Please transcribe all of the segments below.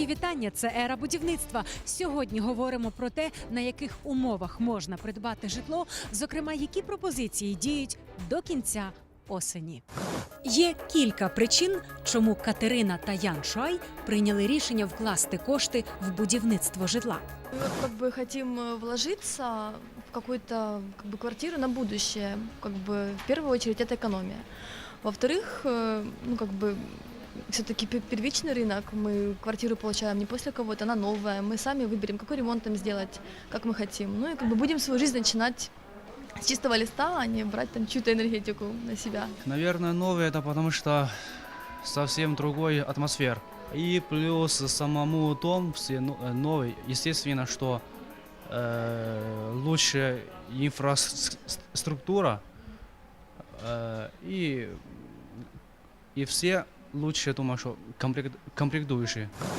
Мої вітання. Це ера будівництва. Сьогодні говоримо про те, на яких умовах можна придбати житло, зокрема, які пропозиції діють до кінця осені. Є кілька причин, чому Катерина та Ян Шуай прийняли рішення вкласти кошти в будівництво житла. Мы вот как бы хотим э, вложиться в какую-то как бы, квартиру на будущее. Как бы в первую очередь это экономия. Во-вторых, э, ну как бы все-таки первичный рынок, мы квартиру получаем не после кого-то, она новая, мы сами выберем, какой ремонт там сделать, как мы хотим. Ну и как бы будем свою жизнь начинать с чистого листа, а не брать там чью-то энергетику на себя. Наверное, новый это потому что совсем другой атмосфер. И плюс самому дом все но- э, новый. Естественно, что э, лучше инфраструктура э, и и все лучше, думаю, що комплект.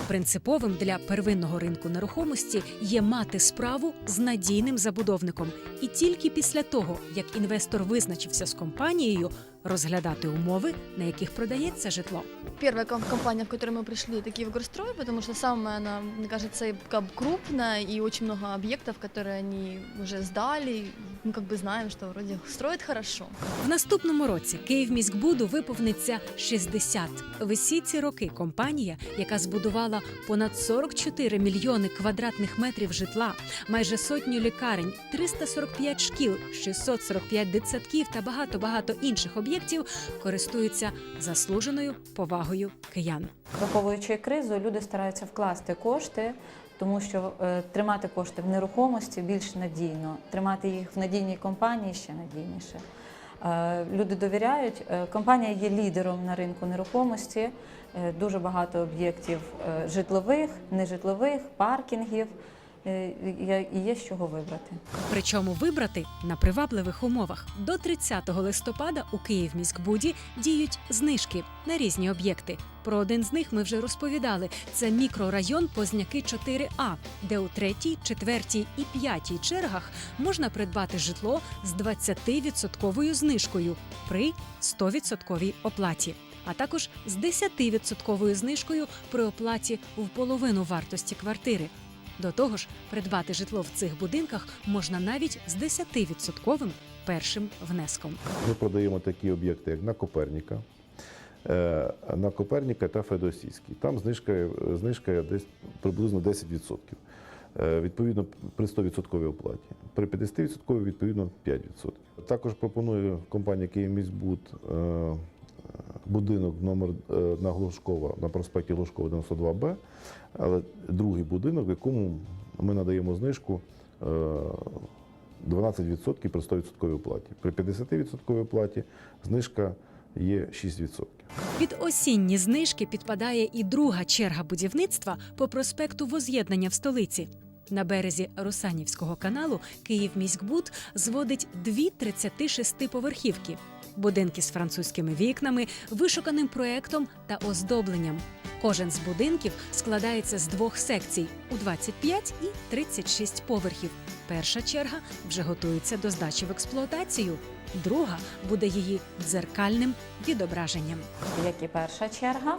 Принциповим для первинного ринку нерухомості є мати справу з надійним забудовником, і тільки після того, як інвестор визначився з компанією, розглядати умови, на яких продається житло. Первая ком- компания, в которую мы пришли, это Киевгорстрой, потому что самая она, мне кажется, и как бы крупная, и очень много объектов, которые они уже сдали. Мы как бы знаем, что вроде строят хорошо. В наступному році Київміськбуду виповниться 60. В усі ці роки компанія, яка збудувала понад 44 мільйони квадратних метрів житла, майже сотню лікарень, 345 шкіл, 645 дитсадків та багато багато інших об'єктів, користується заслуженою повагою киян. Враховуючи кризу, люди стараються вкласти кошти, тому що е, тримати кошти в нерухомості більш надійно, тримати їх в надійній компанії ще надійніше. Е, люди довіряють. Е, компанія є лідером на ринку нерухомості. Е, дуже багато об'єктів е, житлових, нежитлових, паркінгів. Е, і є з чого вибрати. Причому вибрати на привабливих умовах. До 30 листопада у Київміськбуді діють знижки на різні об'єкти. Про один з них ми вже розповідали. Це мікрорайон Позняки 4А, де у третій, четвертій і п'ятій чергах можна придбати житло з 20% знижкою при 100% оплаті. А також з 10% знижкою при оплаті в половину вартості квартири. До того ж, придбати житло в цих будинках можна навіть з 10% першим внеском. Ми продаємо такі об'єкти, як на Коперніка, е, на Коперніка та Федосійський. Там знижка, знижка десь приблизно 10%. Е, Відповідно, при 100% оплаті. При 50% відповідно 5%. Також пропоную компанія «Київміськбуд» е, будинок номер е, на Глушкова, на проспекті Глушкова 92Б, але другий будинок, в якому ми надаємо знижку е, 12% при 100% оплаті. При 50% оплаті знижка є 6%. Під осінні знижки підпадає і друга черга будівництва по проспекту Воз'єднання в столиці. На березі Русанівського каналу Київміськбуд зводить дві 36-поверхівки. Будинки з французькими вікнами, вишуканим проектом та оздобленням. Кожен з будинків складається з двох секцій у 25 і 36 поверхів. Перша черга вже готується до здачі в експлуатацію, друга буде її дзеркальним відображенням. як і перша черга,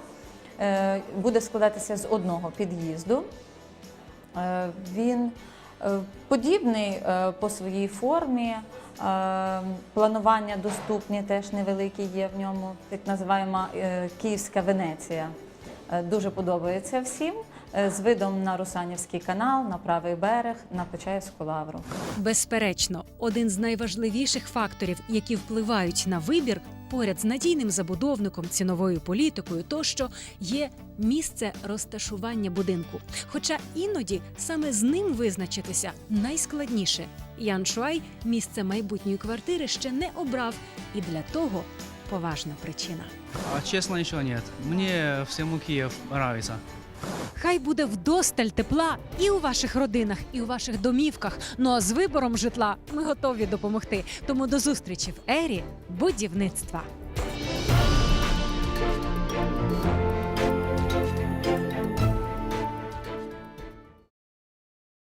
е, буде складатися з одного під'їзду. Е, Він е, подібний е, по своїй формі. Планування доступні теж невеликі є в ньому, так називаємо Київська Венеція. Дуже подобається всім. З видом на Русанівський канал, на правий берег, на Почаївську лавру. Безперечно, один з найважливіших факторів, які впливають на вибір, поряд з надійним забудовником, ціновою політикою, тощо є місце розташування будинку. Хоча іноді саме з ним визначитися найскладніше. Ян Шуай місце майбутньої квартири ще не обрав, і для того поважна причина. А честно, ничего нет. Мне всему Киев нравится. Хай буде вдосталь тепла і у ваших родинах, і у ваших домівках. Ну а з вибором житла ми готові допомогти. Тому до зустрічі в ері будівництва.